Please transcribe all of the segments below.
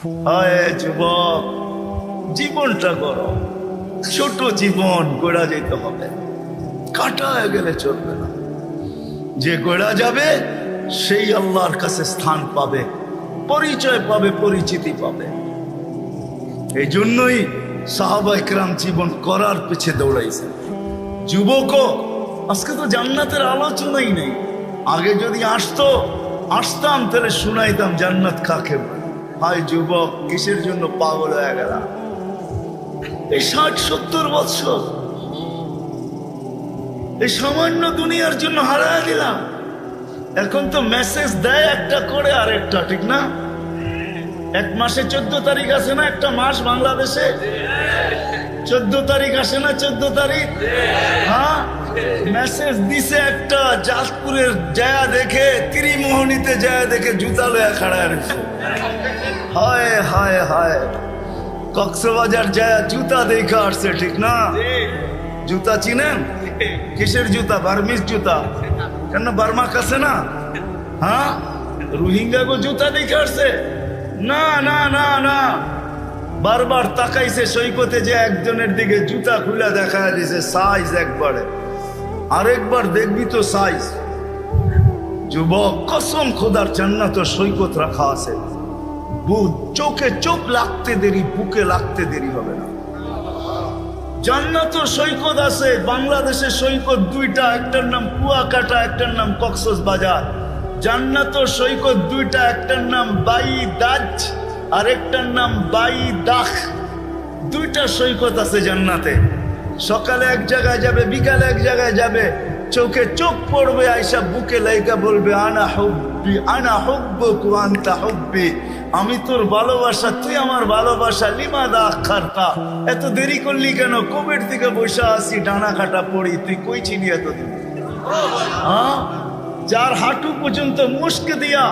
হায় যুবক, জীবনটা করো ছোট জীবন গোড়া যেতে হবে। কাটা গেলে চলবে না। যে গোড়া যাবে, সেই আল্লাহর কাছে স্থান পাবে, পরিচয় পাবে, পরিচিতি পাবে। এই জন্যই সাহাবা ইকরাম জীবন করার পিছে দৌড়াইছে। যুবকও, আজকে তো জান্নাতের আলোচনাই নেই। আগে যদি আসতো, আসতাম, তাহলে শুনাইতাম, জান্নাত কাকে বলে। হায় যুবক, কিসের জন্য পাগল হয়ে গেলাম এই ষাট, সত্তর বৎসর এই সামান্য দুনিয়ার জন্য হারা দিলাম। এখন তো মেসেজ দেয় একটা করে, আর একটা, ঠিক না? এক মাসে চোদ্দ তারিখ আছে না একটা মাস বাংলাদেশে? চোদ্দ তারিখ আসে না চোদ্দ তারিখ? হ্যাঁ? মেসেজ দিছে একটা জাজপুরের জায়া দেখে, ত্রিমোহনীতে জায়া দেখে জুতা লয়া খাড়া রয়েছে হায় হায় হায়। কক্সবাজার জায়া জুতা দেখে আসছে ঠিক না? জুতা চিনেন? কিসের জুতা? বার্মিস জুতা? কেন বার্মা কাছে না? হ্যাঁ? রোহিঙ্গা গো জুতা দেখে আসছে? না না না না। বারবার তাকাইছে সৈকতে যে একজনের দিকে জুতা খুলে দেখা দিছে সাইজ একবারে। আরেকবার দেখবি তো সাইজ যুবক কসম খোদার জান্নাত সৈকত রাখা আছে। চোখে চোখ লাগতে দেরি, বুকে লাগতে দেরি হবে না। জান্নাত সৈকত আছে, বাংলাদেশে সৈকত দুইটা, একটার নাম কুয়াকাটা, একটার নাম কক্সস বাজার। জান্নাত সৈকত দুইটা, একটার নাম বাই দাজ আর একটার নাম বাই দাখ দুইটা সৈকত আছে জান্নাতে। সকালে এক জায়গায় যাবে, বিকালে এক জায়গায় যাবে, চোখে চোখ পড়বে আইসা বুকে লাইকা বলবে, আনা হব্বি, আনা হব্বকু আনতা হব্বি। আমি তোর ভালোবাসা, তুই আমার ভালোবাসা, লিমা দা খারতা এত দেরি করলি কেন? কোভিড থেকে বসে আসি ডানা কাটা পড়ি। তুই কই চিনি এতদিন? হ্যাঁ? যার হাঁটু পর্যন্ত মুস্ক দিয়া,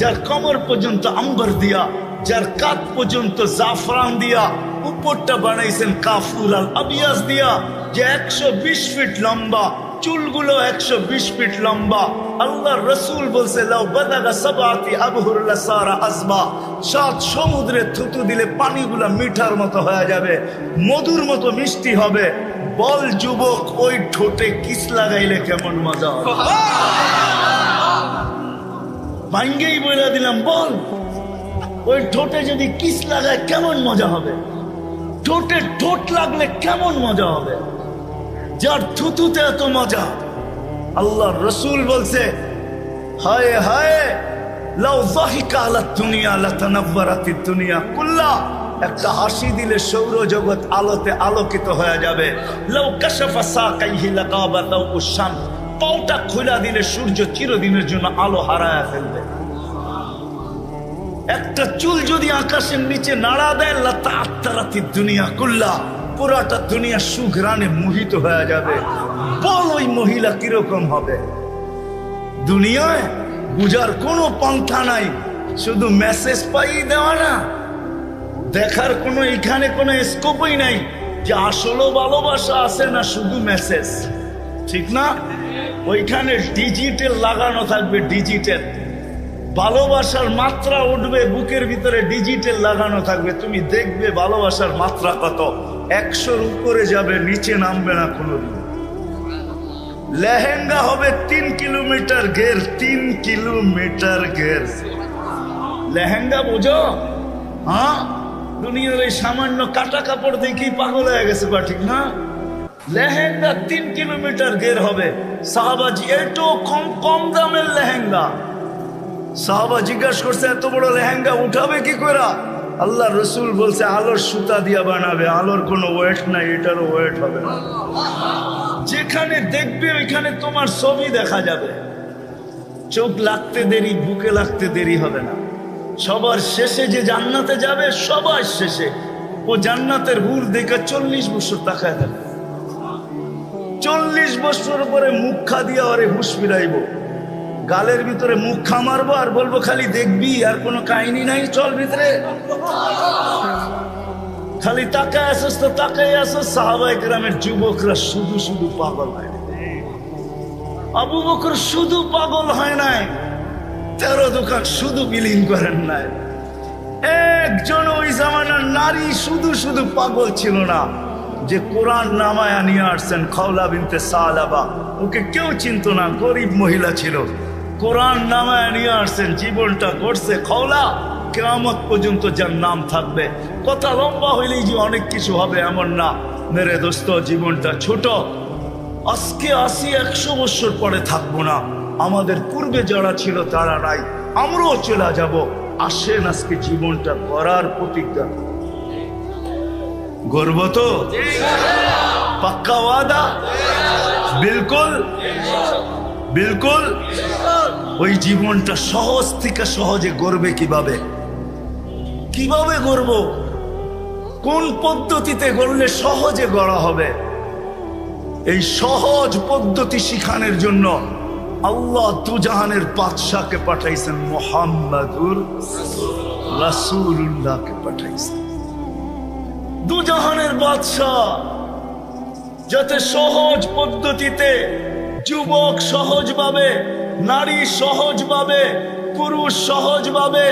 যার কমর পর্যন্ত আম্বর দিয়া, যার কাত পর্যন্ত জাফরান দিয়া, উপরটা বানাইছেন কাফুর আল আবিয়াস দিয়া, যে একশো বিশ ফিট লম্বা, চুলগুলো একশো বিশ ফিট লম্বা। আল্লাহ রসুল বলছে, লাউ বাদাগা সাবাতি আবহুরুল্লাহ সারা আসবা সাত সমুদ্রে থুতু দিলে পানিগুলা মিঠার মতো হয়ে যাবে, মধুর মতো মিষ্টি হবে। বল যুবক, ওই ঠোঁটে কিস লাগাইলে কেমন মজা হবে? ভাঙ্গেই বলে দিলাম, বল, ওই ঠোঁটে যদি কিস লাগায় কেমন মজা হবে? ঠোঁটে ঠোঁট লাগলে কেমন মজা হবে? যার থুতুতে এত মজা আল্লাহ রসুল বলছে, হায় হায় লাউ জাহিকা আলা দুনিয়া লাতানাব্বারাতি দুনিয়া। কুল্লা, একটা হাসি দিলে সৌরজগৎ আলোতে আলোকিত হয়ে যাবে। লাউ কাশাফা সাকাইহি লাকাবাতাউ উশাম পাউটা খোলা দিলে সূর্য চিরদিনের জন্য আলো হারায় ফেলবে। একটা চুল যদি আকাশের নিচে নাড়া দেয় লতা আত্মারাতি দুনিয়া কুল্লা, পুরাটা দুনিয়া সুঘ্রাণে মোহিত হয়ে যাবে। বল ওই মহিলা কীরকম হবে? দুনিয়ায় বুঝার কোনো পন্থা নাই। শুধু মেসেজ পাই দেওয়া না। দেখার কোনো, এখানে কোনো স্কোপই নাই যে আসলে ভালোবাসা আছে না শুধু মেসেজ ঠিক না? ওইখানে ডিজিটাল লাগানো থাকবে ডিজিটাল ভালোবাসার মাত্রা উঠবে, বুকের ভিতরে ডিজিটাল লাগানো থাকবে। তুমি দেখবে ভালোবাসার মাত্রা কত। একশোর উপরে যাবে, নিচে নামবে না কোনোদিন। লেহেঙ্গা হবে তিন কিলোমিটার ঘের, তিন কিলোমিটার ঘের। লেহেঙ্গা বোঝো? হ্যাঁ? দুনিয়ার এই সামান্য কাটা কাপড় দেখেই পাগল হয়ে গেছে, বা ঠিক না? লেহেঙ্গা তিন কিলোমিটার ঘের হবে। সাহাবাজি, এটো কম কম দামের লেহেঙ্গা। সাহাবা জিজ্ঞাসা করছে, এত বড় লেহেঙ্গা উঠাবে কি করে আল্লাহ রসুল বলছে, আলোর সুতা দিয়া বানাবে, আলোর কোনো ওয়েট নাই, এটারও ওয়েট হবে না। যেখানে দেখবে ওইখানে তোমার ছবি দেখা যাবে। চোখ লাগতে দেরি, বুকে লাগতে দেরি হবে না। সবার শেষে যে জান্নাতে যাবে, সবার শেষে। ও জান্নাতের হুর দেখে চল্লিশ বছর তাকায় দেবে চল্লিশ বছর পরে মুখ খা দিয়া ওরে হুশ ফিরাইব। গালের ভিতরে মুখ মারবো আর বলব, খালি দেখবি, আর কোনো কাহিনী নাই, চল ভিতরে। খালি তাকায় আসস তো তাকাই আসস সাহাবাই গ্রামের যুবকরা শুধু শুধু পাগল হয় আবু বকর শুধু পাগল হয় নাই। তেরো দোকান শুধু বিলীন করেন নাই। একজন ওই জামানার নারী শুধু শুধু পাগল ছিল না। যে কোরআন নামায় নিয়ে আসছেন খাওলা বিনতে সালাবা। ওকে কেউ চিনত না, গরিব মহিলা ছিল। কোরআন নামায় নিয়ে আসছেন জীবনটা গড়ছে খাওলা। কেরামত পর্যন্ত যার নাম থাকবে। কথা লম্বা হইলেই যে অনেক কিছু হবে এমন না। মেরে দোস্ত, জীবনটা ছোট। আজকে আসি একশো বছর পরে থাকব না। আমাদের পূর্বে যারা ছিল তারা নাই। আমরাও চলে যাব। আসেন আজকে জীবনটা করার প্রতিজ্ঞা। গর্ব তো? পাক্কা ওয়াদা? বিলকুল? বিলকুল? ওই জীবনটা সহজ থেকে সহজে গড়বে কীভাবে? কীভাবে গড়ব? কোন পদ্ধতিতে গড়লে সহজে গড়া হবে? এই সহজ পদ্ধতি শিখানোর জন্য আল্লাহ তুজাহানের বাদশাকে পাঠাইছেন, মোহাম্মদুর রাসূলুল্লাহকে পাঠাইছেন। দুজাহানের বাদশাহ যাতে সহজ পদ্ধতিতে যুবক সহজভাবে, নারী সহজভাবে, পুরুষ সহজভাবে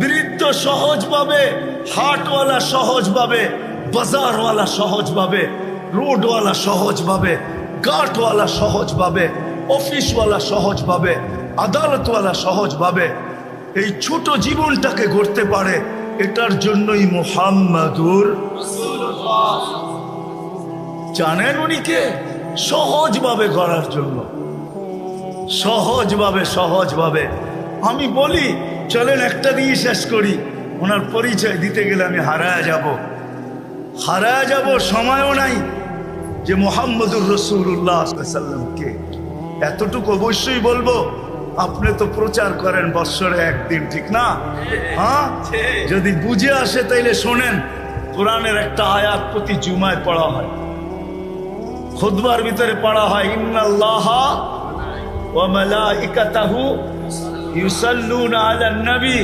বৃদ্ধ সহজভাবে হাটওয়ালা সহজভাবে বাজারওয়ালা সহজভাবে রোডওয়ালা সহজভাবে গাটওয়ালা সহজভাবে অফিসওয়ালা সহজভাবে আদালতওয়ালা সহজভাবে এই ছোট জীবনটাকে গড়তে পারে এটার জন্যই মোহাম্মদুর জানেন উনিকে সহজভাবে গড়ার জন্য। সহজভাবে সহজভাবে। আমি বলি চলেন, একটা দিয়ে শেষ করি। ওনার পরিচয় দিতে গেলে আমি হারায় যাব। হারায় যাব সময়ও নাই যে মোহাম্মদুর রসুল্লাহ এতটুকু অবশ্যই বলব, আপনি তো প্রচার করেন বৎসরে একদিন, ঠিক না? হ্যাঁ? যদি বুঝে আসে তাইলে শোনেন, কোরআনের একটা আয়াত প্রতি জুমায় পড়া হয়। খুদবার ভিতরে পড়া হয়, ইন্নাল্লাহা ওয়া মালাইকাতাহু ইউসাল্লুনা আলান নবী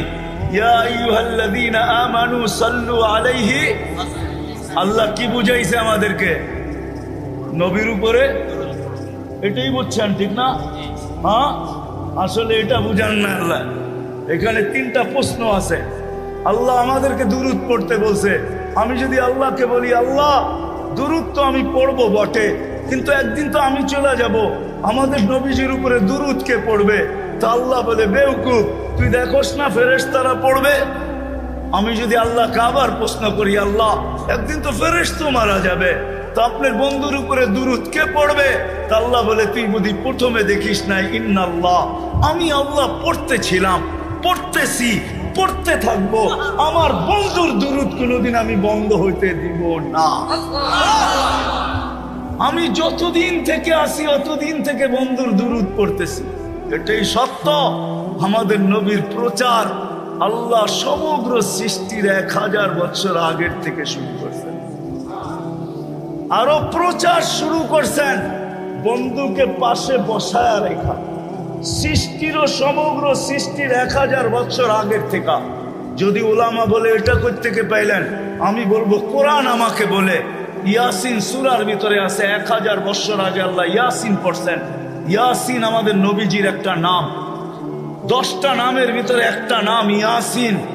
ইয়া আইয়ুহাল্লাযীনা আমানু সাল্লু আলাইহি আল্লাহ কি বুঝাইছে আমাদেরকে? নবীর উপরে? এটাই বুঝছেন, ঠিক না? হ্যাঁ? আসলে এটা বুঝান না আল্লাহ। এখানে তিনটা প্রশ্ন আছে। আল্লাহ আমাদেরকে দুরুদ পড়তে বলছে। আমি যদি আল্লাহকে বলি, আল্লাহ, দুরুদ তো আমি পড়ব বটে, কিন্তু একদিন তো আমি চলে যাব। আমাদের নবীজির উপরে দুরুদ কে পড়বে? তা আল্লাহ বলে বেউকুফ তুই দেখোস না ফেরেশ তারা পড়বে? আমি যদি আল্লাহকে আবার প্রশ্ন করি, আল্লাহ, একদিন তো ফেরেশ তো মারা যাবে। তো আপনার বন্ধুর উপরে দুরুদ কে পড়বে? তা আল্লাহ বলে, তুই বুঝি প্রথমে দেখিস নাই, ইন্নাল্লাহ, আমি আল্লাহ পড়তেছিলাম পড়তেছি, পড়তে থাকব। আমার বন্ধুর দুরুদ কোনোদিন আমি বন্ধ হইতে দিব না। আমি যতদিন থেকে আসি অতদিন থেকে বন্ধুর দুরুদ পড়তেছি। এটাই সত্য। আমাদের নবীর প্রচার আল্লাহ সমগ্র সৃষ্টির এক হাজার বছর আগের থেকে শুরু করছেন। আরও প্রচার শুরু করছেন। বন্ধুকে পাশে বসায় রেখা। সৃষ্টিরও সমগ্র সৃষ্টির এক হাজার বছর আগের থেকে। যদি ওলামা বলে, এটা থেকে পাইলেন? আমি বলব, কোরআন আমাকে বলে। ইয়াসিন সুরার ভিতরে আছে এক হাজার বছর আগে আল্লাহ ইয়াসিন পড়ছেন। ইয়াসিন আমাদের নবীজির একটা নাম। দশটা নামের ভিতরে একটা নাম ইয়াসিন।